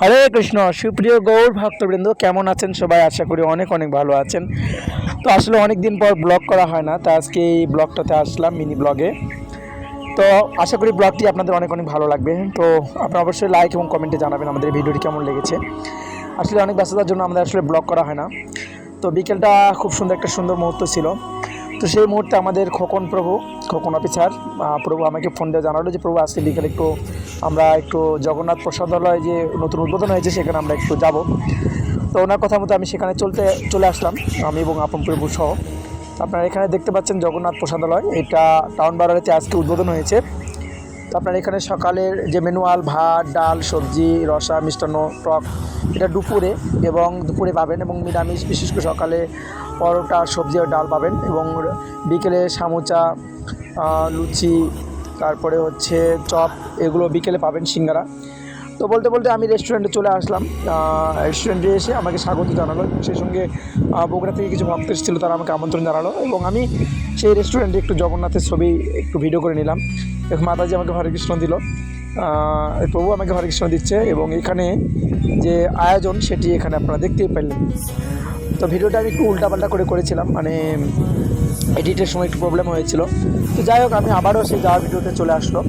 হরে কৃষ্ণ, সুপ্রিয় গৌর ভক্তবৃন্দ, কেমন আছেন সবাই? আশা করি অনেক অনেক ভালো আছেন। তো আসলে অনেক দিন পর ব্লগ করা হয় না, তা আজকে এই ব্লগটাতে আসলাম, মিনি ব্লগে। তো আশা করি ব্লগটি আপনাদের অনেক অনেক ভালো লাগবে। তো আপনারা অবশ্যই লাইক এবং কমেন্টে জানাবেন আমাদের ভিডিওটি কেমন লেগেছে। আসলে অনেক ব্যস্ততার জন্য আমাদের আসলে ব্লগ করা হয় না। তো বিকেলটা খুব সুন্দর একটা সুন্দর মুহূর্ত ছিল। তো সেই মুহূর্তে আমাদের খোকন প্রভু, খোকন অফিসার প্রভু আমাকে ফোন দিয়ে জানালো যে, প্রভু, আজকে বিকেলে একটু আমরা একটু জগন্নাথ প্রসাদালয় যে নতুন উদ্বোধন হয়েছে, সেখানে আমরা একটু যাব। তো ওনার কথা মতো আমি সেখানে চলতে, চলে আসলাম, আমি এবং আপন প্রভু সহ। আপনারা এখানে দেখতে পাচ্ছেন জগন্নাথ প্রসাদালয়, এটা টাউন বাজারেতে আজকে উদ্বোধন হয়েছে। তো আপনার এখানে সকালের যে ম্যানুয়াল ভাত, ডাল, সবজি, রসা, মিষ্টান্ন, টক, এটা দুপুরে এবং দুপুরে পাবেন এবং নিরামিষ, বিশেষ করে সকালে পরোটা, সবজি আর ডাল পাবেন এবং বিকেলে সামোচা লুচি, তারপরে হচ্ছে চপ, এগুলো বিকেলে পাবেন সিঙ্গারা। তো বলতে বলতে আমি রেস্টুরেন্টে চলে আসলাম। রেস্টুরেন্টে এসে আমাকে স্বাগত জানালো সেই সঙ্গে বগুড়া থেকে কিছু ভক্ত এসেছিল, তারা আমাকে আমন্ত্রণ জানালো এবং আমি সেই রেস্টুরেন্টে একটু জগন্নাথের ছবি একটু ভিডিও করে নিলাম। মাতাজি আমাকে হরে কৃষ্ণ দিল। প্রভু আমাকে হরে কৃষ্ণ দিচ্ছে এবং এখানে যে আয়োজন সেটি এখানে আপনারা দেখতেই পেলেন। তো ভিডিওটা আমি একটু উল্টাপাল্টা করে করেছিলাম মানে এডিটের সময় একটু প্রবলেম হয়েছিল। তো যাই হোক, আমি আবারও সেই যাওয়ার ভিডিওতে চলে আসলো।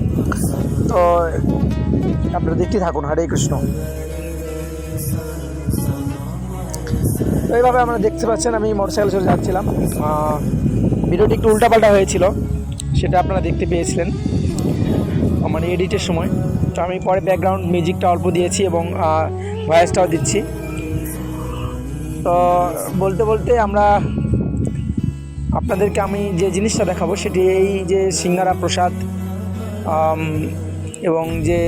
তো আপনারা দেখতে থাকুন, হরে কৃষ্ণ। তো এইভাবে আপনারা দেখতে পাচ্ছেন, আমি মোটরসাইকেল চলে যাচ্ছিলাম। ভিডিওটি একটু উল্টাপাল্টা হয়েছিল, সেটা আপনারা দেখতে পেয়েছিলেন। মানে এডিটের সময়। তো আমি পরে ব্যাকগ্রাউন্ড মিউজিকটা অল্প দিয়েছি এবং ভয়েসটাও দিচ্ছি। তো বলতে বলতে আমরা আপনাদেরকে আমি যে জিনিসটা দেখাবো সেটি এই যে সিঙ্গারা প্রসাদ এবং যে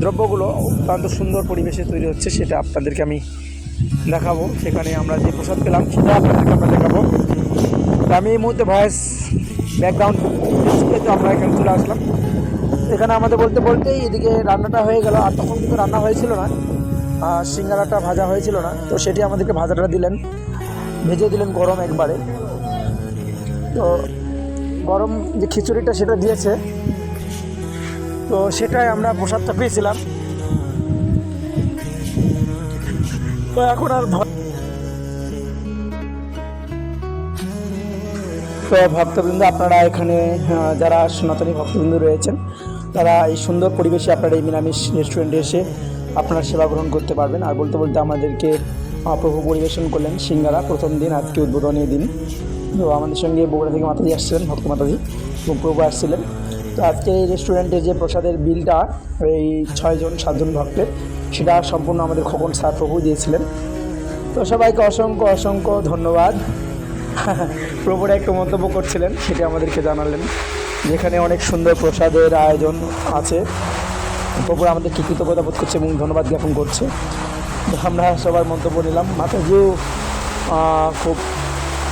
দ্রব্যগুলো অত্যন্ত সুন্দর পরিবেশে তৈরি হচ্ছে সেটা আপনাদেরকে আমি দেখাবো। সেখানে আমরা যে প্রসাদ পেলাম সেটা আপনাদেরকে আমরা দেখাবো। আমি এই মুহূর্তে ভয়েস ব্যাকগ্রাউন্ড তো আমরা এখানে চলে আসলাম। এখানে আমাদের বলতে বলতেই এদিকে রান্নাটা হয়ে গেল, আর তখন কিন্তু রান্না হয়েছিল না, আর সিঙ্গারাটা ভাজা হয়েছিল না, তো সেটি আমাদেরকে ভাজাটা দিলেন, ভেজে দিলেন গরম একবারে। তো গরম যে খিচুড়িটা সেটা দিয়েছে, তো সেটাই আমরা প্রসাদটা পেয়েছিলাম। তো এখন আর তো ভক্তবৃন্দ, আপনারা এখানে যারা সনাতনী ভক্তবৃন্দ রয়েছেন তারা এই সুন্দর পরিবেশে আপনারা এই নিরামিষ রেস্টুরেন্টে এসে আপনারা সেবা গ্রহণ করতে পারবেন। আর বলতে বলতে আমাদেরকে প্রভু পরিবেশন করলেন সিঙ্গারা, প্রথম দিন, আজকে উদ্বোধনী দিন। তো আমাদের সঙ্গে বগুড়া থেকে মাতাজি আসছিলেন, ভক্ত মাতাজি। এবং প্রভু আসছিলেন। তো আজকে এই রেস্টুরেন্টে যে প্রসাদের বিলটা, এই ছয়জন সাতজন ভক্তের, সেটা সম্পূর্ণ আমাদের খোকন স্যার প্রভু দিয়েছিলেন। তো সবাইকে অসংখ্য অসংখ্য ধন্যবাদ। প্রভুরা একটু মন্তব্য করছিলেন, সেটি আমাদেরকে জানালেন। যেখানে অনেক সুন্দর প্রসাদের আয়োজন আছে। প্রভু আমাদের কৃতজ্ঞতা বোধ করছে এবং ধন্যবাদ জ্ঞাপন করছে। আমরা সবার মন্তব্য নিলাম। মাতাজিও খুব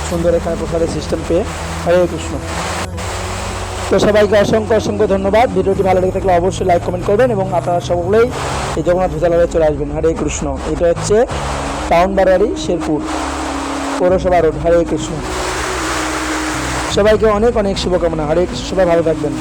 সুন্দর এখানে প্রসাদের সিস্টেম পেয়ে। হরে কৃষ্ণ। তো সবাইকে অসংখ্য অসংখ্য ধন্যবাদ। ভিডিওটি ভালো লেগে থাকলে অবশ্যই লাইক কমেন্ট করবেন এবং আপনারা সকলেই এই জগন্নাথ ভূতালয়ে চলে আসবেন। হরে কৃষ্ণ। এটা হচ্ছে টাউন বাড়ারি, শেরপুর পৌরসভা রোড। হরে কৃষ্ণ। সবাইকে অনেক অনেক শুভকামনা। কৃষ্ণ সবাই ভালো থাকবেন।